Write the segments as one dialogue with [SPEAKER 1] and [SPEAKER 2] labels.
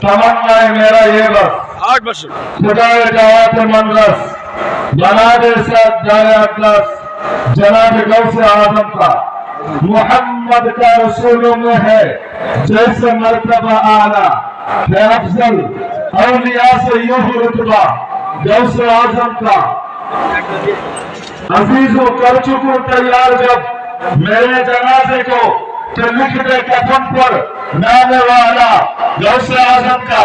[SPEAKER 1] तमन्ना है मेरा ये बस।
[SPEAKER 2] आठ
[SPEAKER 1] खुदाए जवाब जनाब साथ जाए अटलस जनाब गौस आज़म का। मोहम्मद का रसूलों में है। जैसे मर्तबा आला। है अफजल। औलिया से यूँ ही रुतबा गौस आज़म का। अजीजों कर चुकू तैयार जब। मेरे जनाजे को तो लिख दे कफन पर नाम वाला गौसे आज़म का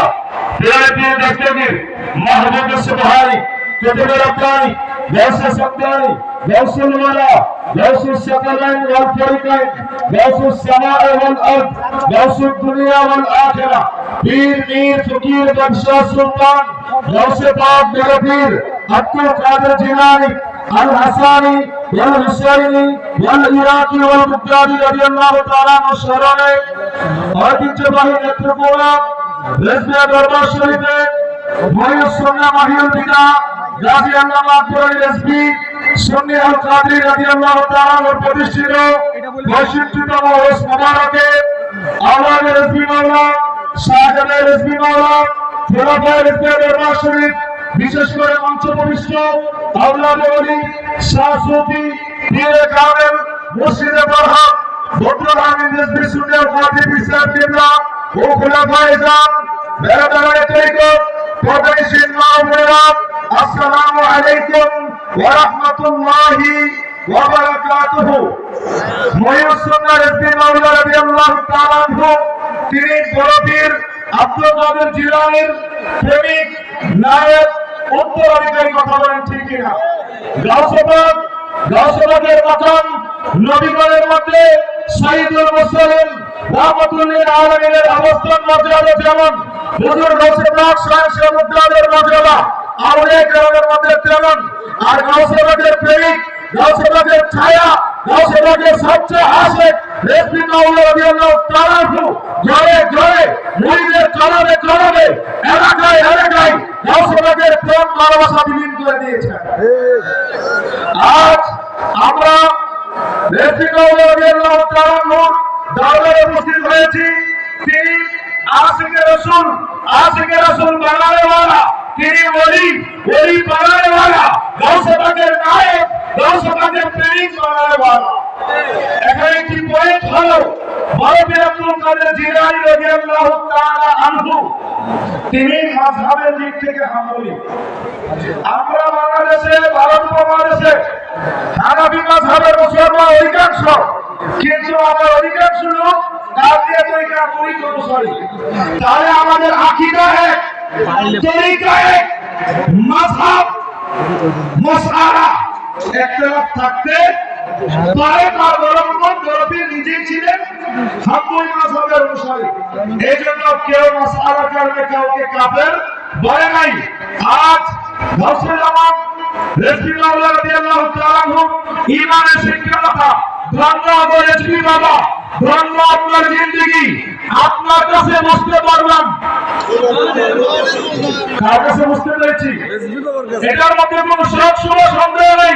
[SPEAKER 1] तेरे पीर दस्तगीर महबूब सुबहानी कुतुब रब्बानी गौसे सब्दानी गौसे वाला गौसे सकलैन वल फरीकैन गौसे समाए वल अर्द गौसे दुनिया वल आखिरा पीर मीर फकीर बख्शा सुल्तान गौसे पाक मेरे पीर अब्दुल कादिर जिलानी الحساني والحسيني والعراقي والبغدادي رضي الله تعالى عنه শরণে ঐতিহ্যবাহী নেত্রকোনা রেজবিয়া দরবার শরীফে মহিউস সুন্নাহ মাহিউল বিদা গাজী আল্লামা আকবর রেজবি সুন্নি আল কাদরি রাদিয়াল্লাহু তাআলা আনহু প্রতিষ্ঠিত বৈশিষ্ট্যতম ওরস মোবারকে আওলাদ রেজবি মাওলা শাহজালাল রেজবি মাওলা খোলাফায়ে রেজবিয়া দরবার শরীফ বিশেষ করে মঞ্চপ্রবিষ্ট আউলাদে অলি শাহ সুফি পীরে কামেল তিনি আব্দুল কাদের প্রেমিক নায়ক উত্তরাধিকারী কথা বলেন ঠিক কিনা? গাউসবাদ গাউসবাদের মকাম নবীগণের মধ্যে শহীদুল মুসলিম রহমতুল্লিল আলমিনের অবস্থান মর্যাদা যেমন, হুজুর গাউসবাদ স্বয়ং সমুদ্রের মর্যাদা আউলিয়া গ্রামের মধ্যে তেমন, আর গাউসবাদের প্রেমিক গাউসবাদের ছায়া গাউসবাদের সবচেয়ে আশেক রেসমি মাওলা রাদিয়াল্লাহু তাআলা আনহু ঘরে ঘরে মুরিদের কলবে কলবে এলাকায় এলাকায় গাউসবাদের প্রেম ভালোবাসা বিলীন করে দিয়েছেন আজ আমরা রেসমি মাওলা রাদিয়াল্লাহু তাআলা আনহুর দরবারে উপস্থিত হয়েছি তিনি আশিকে রসুল আশিকে রসুল বানানে वाला তিনি ওলি ওলি বানানে वाला গাউসবাদের নায়ক গাউসবাদের প্রেমিক বানানে वाला এখানে একটি পয়েন্ট হলো বরফি আব্দুল কাদের জিলানী রাদিয়াল্লাহু তাআলা আনহু তিনি মাযহাবের দিক থেকে হাম্বলি আমরা বাংলাদেশে ভারত উপমহাদেশে হানাফি মাযহাবের মুসলমান অধিকাংশ কিন্তু আমার অধিকাংশ লোক তাহলে আমাদের আকীদা এক, তরিকা এক, মাযহাব মাসআলা একতলাফ থাকতে পারে তার বরংবন বরফি নিজেই ছিলেন হাম্বুল মাযহাবের অনুসারী। এই জন্য কেউ মাসআলা কারণে কাউকে কাফের বলে নাই। আজ মাওলা রাদিয়াল্লাহু তাআলা আনহু শিক্ষা কথা বাবা ধন্য আপনার জিন্দগি। আপনার কাছে বুঝতে পারলাম। তার কাছে বুঝতে পেরেছি? এটার মধ্যে কোনো সব সময় সন্দেহ নেই।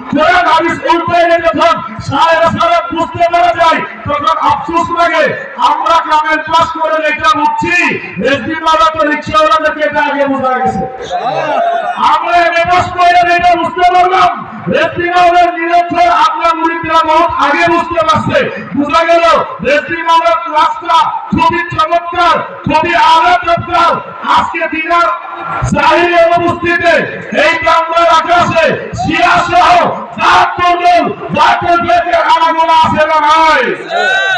[SPEAKER 1] কোরআন হাদিস উল্টাইলে যখন সারা সারা বুঝতে পারা যায়। তখন আফসোস লাগে, আমরা গ্রামের পাস করে এটা বুঝছি রেজবি বাবা তো রিক্সাওয়ালাদেরকে এটা আগে বোঝা গেছে। আমরা বুঝতে পারলাম। আগে বুঝতে পারছে। বোঝা গেল বাবার ক্লাসটা খুবই চমৎকার খুবই আনাগোনা আছে না নাই?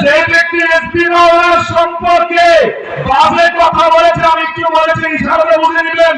[SPEAKER 1] যে ব্যক্তি এসপি মাওলার সম্পর্কে বাজে কথা বলেছে, আমি একটু বলেছি, ইশারাতে বুঝে নেবেন।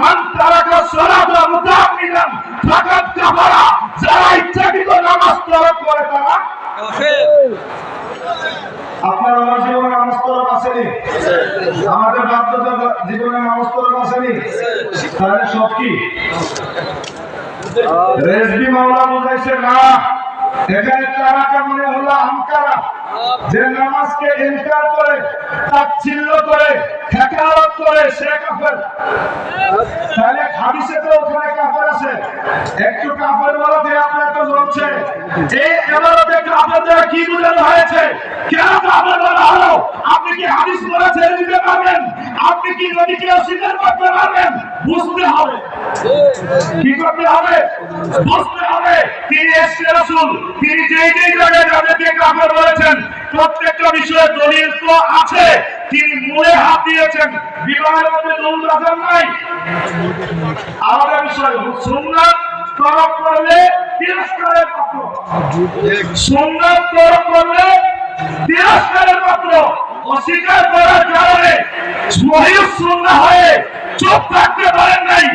[SPEAKER 1] মান তারাকা সালাতা মুতাআম্মিদান ফাকাদ কাফারা যারা ইচ্ছাকৃত নামাজ তরক করে তারা আপনার আমার জীবনে নামাজ তরক আসেনি? আমাদের বাধ্যতা জীবনে নামাজ তরক আসেনি? তাহলে সব কি? রেজবি মাওলা বুঝাইছে না। এখানে তারাকা মনে হলো? আহকারা যে নামাজকে ইনকার করে তাচ্ছিল্য করে খেকারত করে, সে কাফের। তাহলে হাদিসে তো ওখানে কাফের আছে। একটু কাফের বলতে আপনার তো জ্বলছে এই এবারতে কাফের দ্বারা কি বোঝানো হয়েছে? কেন কাফের বলা হলো? আপনি কি হাদিস পড়া ছেড়ে দিতে পারবেন? আপনি কি নদীকে অস্বীকার করতে পারবেন? বুঝতে হবে। কি করতে হবে? বুঝতে হবে। তিনি এসছে রাসূল। তিনি যেই যেই জায়গায় যাদেরকে কাফের বলেছেন প্রত্যেকটা বিষয়ে দলিল তো আছে। তিনি মূলে হাত দিয়েছেন। বিবাহের মধ্যে দলিল রাখার নাই। আলাদা বিষয় সুন্নাত তরক করলে তিরস্কারের পাত্র। সুন্নাত তরক করলে তিরস্কারের পাত্র। অস্বীকার করার কারণে সুন্নাহ হয়ে চুপ থাকতে পারেন নাই।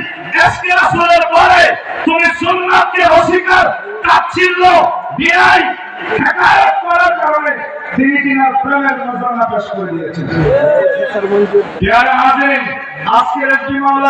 [SPEAKER 1] এসকে রাসূলের পরে তুমি সুন্নাতকে অস্বীকার তাচ্ছিল্য বিয়াই হেকায়ত করার কারণে তিনি তিনার প্রেমের নজরানা পেশ করে দিয়েছেন। হাজিরিন আজকের একটি মামলা